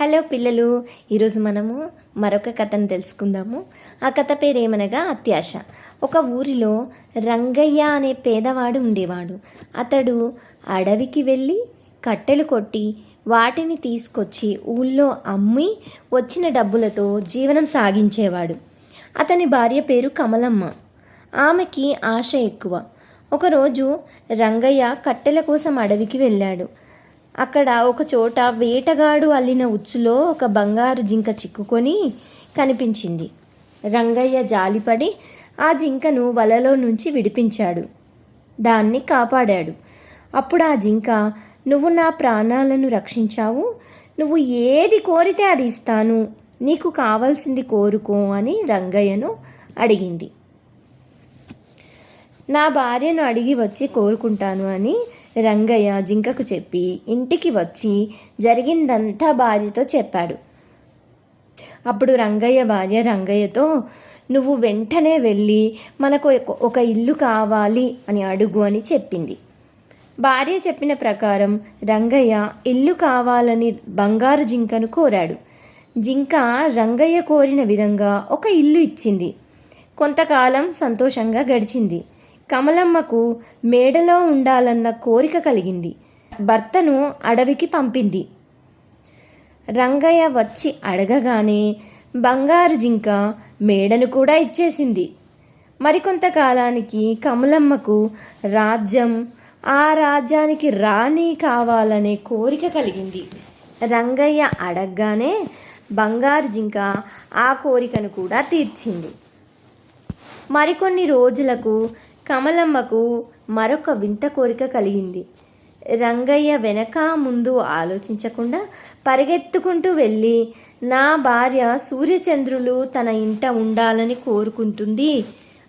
Hello పిల్లలు ఈరోజు మనము మరొక కథను తెలుసుకుందాము. ఆ కథ పేరేమనగా అత్యాశ. ఒక ఊరిలో రంగయ్య అనే పేదవాడు ఉండేవాడు. అతడు అడవికి వెళ్ళి కట్టెలు కొట్టి వాటిని తీసుకొచ్చి ఊళ్ళో అమ్మి వచ్చిన డబ్బులతో జీవనం సాగించేవాడు. అతని భార్య పేరు కమలమ్మ. ఆమెకి ఆశ ఎక్కువ. ఒకరోజు రంగయ్య కట్టెల కోసం అడవికి వెళ్ళాడు. అక్కడ ఒక చోట వేటగాడు అల్లిన ఉచ్చులో ఒక బంగారు జింక చిక్కుకొని కనిపించింది. రంగయ్య జాలిపడి ఆ జింకను వలలో నుంచి విడిపించాడు. దాన్ని కాపాడాడు. అప్పుడు ఆ జింక నువ్వు నా ప్రాణాలను రక్షించావు. నువ్వు ఏది కోరితే అది ఇస్తాను. నీకు కావాల్సింది కోరుకో అని రంగయ్యను అడిగింది. నా భార్యను అడిగి వచ్చి కోరుకుంటాను అని రంగయ్య జింకకు చెప్పి ఇంటికి వచ్చి జరిగిందంతా భార్యతో చెప్పాడు. అప్పుడు రంగయ్య భార్య రంగయ్యతో నువ్వు వెంటనే వెళ్ళి మనకు ఒక- ఇల్లు కావాలి అని అడుగు అని చెప్పింది. భార్య చెప్పిన ప్రకారం రంగయ్య ఇల్లు కావాలని బంగారు జింకను కోరాడు. జింక రంగయ్య కోరిన విధంగా ఒక ఇల్లు ఇచ్చింది. కొంతకాలం సంతోషంగా గడిచింది. కమలమ్మకు మేడలో ఉండాలన్న కోరిక కలిగింది. భర్తను అడవికి పంపింది. రంగయ్య వచ్చి అడగగానే బంగారు జింక మేడను కూడా ఇచ్చేసింది. మరికొంతకాలానికి కమలమ్మకు రాజ్యం ఆ రాజ్యానికి రాణి కావాలనే కోరిక కలిగింది. రంగయ్య అడగగానే బంగారు జింక ఆ కోరికను కూడా తీర్చింది. మరికొన్ని రోజులకు కమలమ్మకు మరొక వింత కోరిక కలిగింది. రంగయ్య వెనక ముందు ఆలోచించకుండా పరిగెత్తుకుంటూ వెళ్ళి నా భార్య సూర్యచంద్రులు తన ఇంట ఉండాలని కోరుకుంటుంది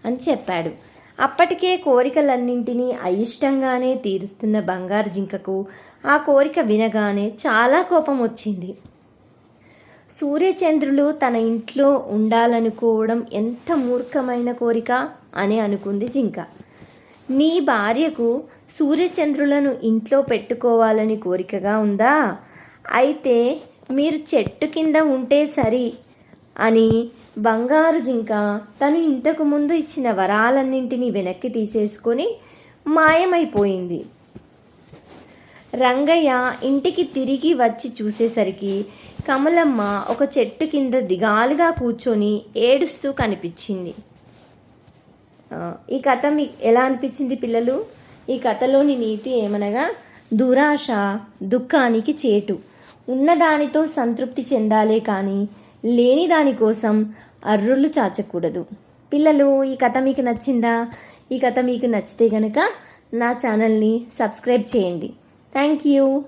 అని చెప్పాడు. అప్పటికే కోరికలన్నింటినీ అయిష్టంగానే తీరుస్తున్న బంగారు జింకకు ఆ కోరిక వినగానే చాలా కోపం వచ్చింది సూర్యచంద్రులు తన ఇంట్లో ఉండాలనుకోవడం ఎంత మూర్ఖమైన కోరిక అని అనుకుంది జింక. నీ భార్యకు సూర్యచంద్రులను ఇంట్లో పెట్టుకోవాలని కోరికగా ఉందా? అయితే మీరు చెట్టు కింద ఉంటే సరి అని బంగారు జింక తను ఇంతకు ముందు ఇచ్చిన వరాలన్నింటినీ వెనక్కి తీసేసుకొని మాయమైపోయింది. రంగయ్య ఇంటికి తిరిగి వచ్చి చూసేసరికి కమలమ్మ ఒక చెట్టు కింద దిగాలుగా కూర్చొని ఏడుస్తూ కనిపించింది. ఈ కథ మీకు ఎలా అనిపించింది పిల్లలు? ఈ కథలోని నీతి ఏమనగా దురాశ దుఃఖానికి చేటు. ఉన్నదానితో సంతృప్తి చెందాలే కానీ లేని దానికోసం అర్రులు చాచకూడదు. పిల్లలు ఈ కథ మీకు నచ్చిందా? ఈ కథ మీకు నచ్చితే గనక నా ఛానల్ని సబ్స్క్రైబ్ చేయండి. Thank you.